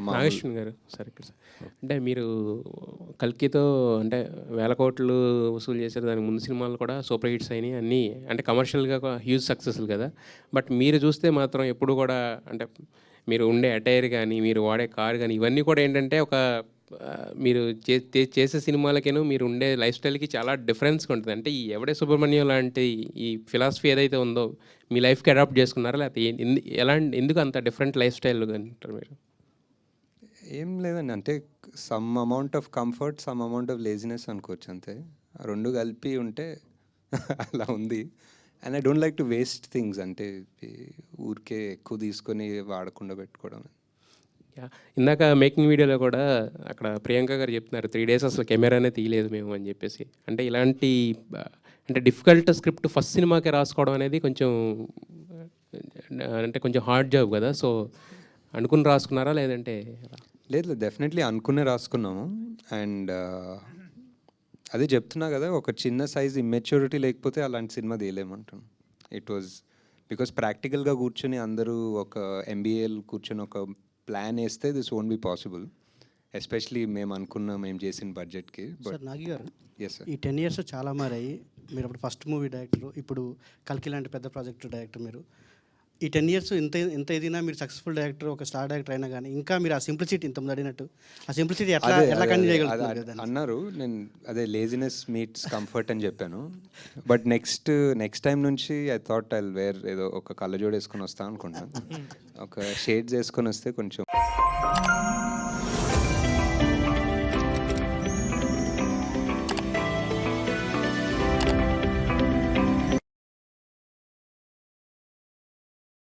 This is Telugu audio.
ఒక గారు. సార్ ఇక్కడ సార్. అంటే మీరు కల్కితో అంటే వేల కోట్లు వసూలు చేశారు. దానికి ముందు సినిమాలు కూడా సూపర్ హిట్స్ అయినాయి. అన్నీ అంటే కమర్షియల్గా హ్యూజ్ సక్సెస్లు కదా. బట్ మీరు చూస్తే మాత్రం ఎప్పుడు కూడా అంటే మీరు ఉండే అటైర్ కానీ మీరు వాడే కార్ కానీ ఇవన్నీ కూడా ఏంటంటే ఒక మీరు చే- చేసే సినిమాలకేను మీరు ఉండే లైఫ్ స్టైల్కి చాలా డిఫరెన్స్గా ఉంటుంది. అంటే ఈ ఎవడే సుబ్రహ్మణ్యం లాంటి ఈ ఫిలాసఫీ ఏదైతే ఉందో మీ లైఫ్కి అడాప్ట్ చేసుకున్నారా? లేకపోతే ఎందు- ఎలా ఎందుకు అంత డిఫరెంట్ లైఫ్ స్టైల్ అంటారు మీరు? ఏం లేదండి. అంటే some amount of comfort some amount of laziness అనుకోవచ్చు అంతే. ఆ రెండు కలిపి ఉంటే అలా ఉంది. And I don't like to waste things అంటే ఊరికే ఎక్కువ తీసుకొని వాడకుండా పెట్టుకోవడం. ఇందాక మేకింగ్ వీడియోలో కూడా అక్కడ ప్రియాంక గారు చెప్తున్నారు త్రీ డేస్ అసలు కెమెరానే తీయలేదు మేము అని చెప్పేసి. అంటే ఇలాంటి అంటే డిఫికల్ట్ స్క్రిప్ట్ ఫస్ట్ సినిమాకే రాసుకోవడం అనేది కొంచెం అంటే కొంచెం హార్డ్ జాబ్ కదా. సో అనుకుని రాసుకున్నారా లేదంటే లేదు లేదు డెఫినెట్లీ అనుకునే రాసుకున్నాము. అండ్ అదే చెప్తున్నా కదా ఒక చిన్న సైజ్ ఇమ్మెచ్యూరిటీ లేకపోతే అలాంటి సినిమా తీయలేమంటాను ఇట్ వాజ్ బికాస్ ప్రాక్టికల్గా కూర్చొని అందరూ ఒక ఎంబీఏలు కూర్చొని ఒక ప్లాన్ వేస్తే this won't be possible especially మేము అనుకున్న మేము చేసిన బడ్జెట్కి బట్ సార్ నాగి గారు ఎస్ సార్ ఈ టెన్ ఇయర్స్ చాలా మారాయి. మీరు అప్పుడు ఫస్ట్ మూవీ డైరెక్టర్ ఇప్పుడు కల్కి లాంటి పెద్ద ప్రాజెక్ట్ డైరెక్టర్ మీరు. ఈ టెన్ ఇయర్స్ ఇంత ఎంత ఎదిగినా మీరు సక్సెస్ఫుల్ డైరెక్టర్ ఒక స్టార్ డైరెక్టర్ అయినా కానీ ఇంకా మీరు ఆ సింప్లిసిటీ ఇంత ముందు అడిగినట్టు ఆ సింప్లిసిటీ ఎట్లా ఎలా కంటిన్యూ? అన్నారు. నేను అదే లేజినెస్ మీట్స్ కంఫర్ట్ అని చెప్పాను. బట్ నెక్స్ట్ నెక్స్ట్ టైం నుంచి ఐ థాట్ ఐ వేర్ ఏదో ఒక కళ్ళజోడు వేసుకొని వస్తా అనుకుంటాను ఒక షేడ్స్ వేసుకొని వస్తే కొంచెం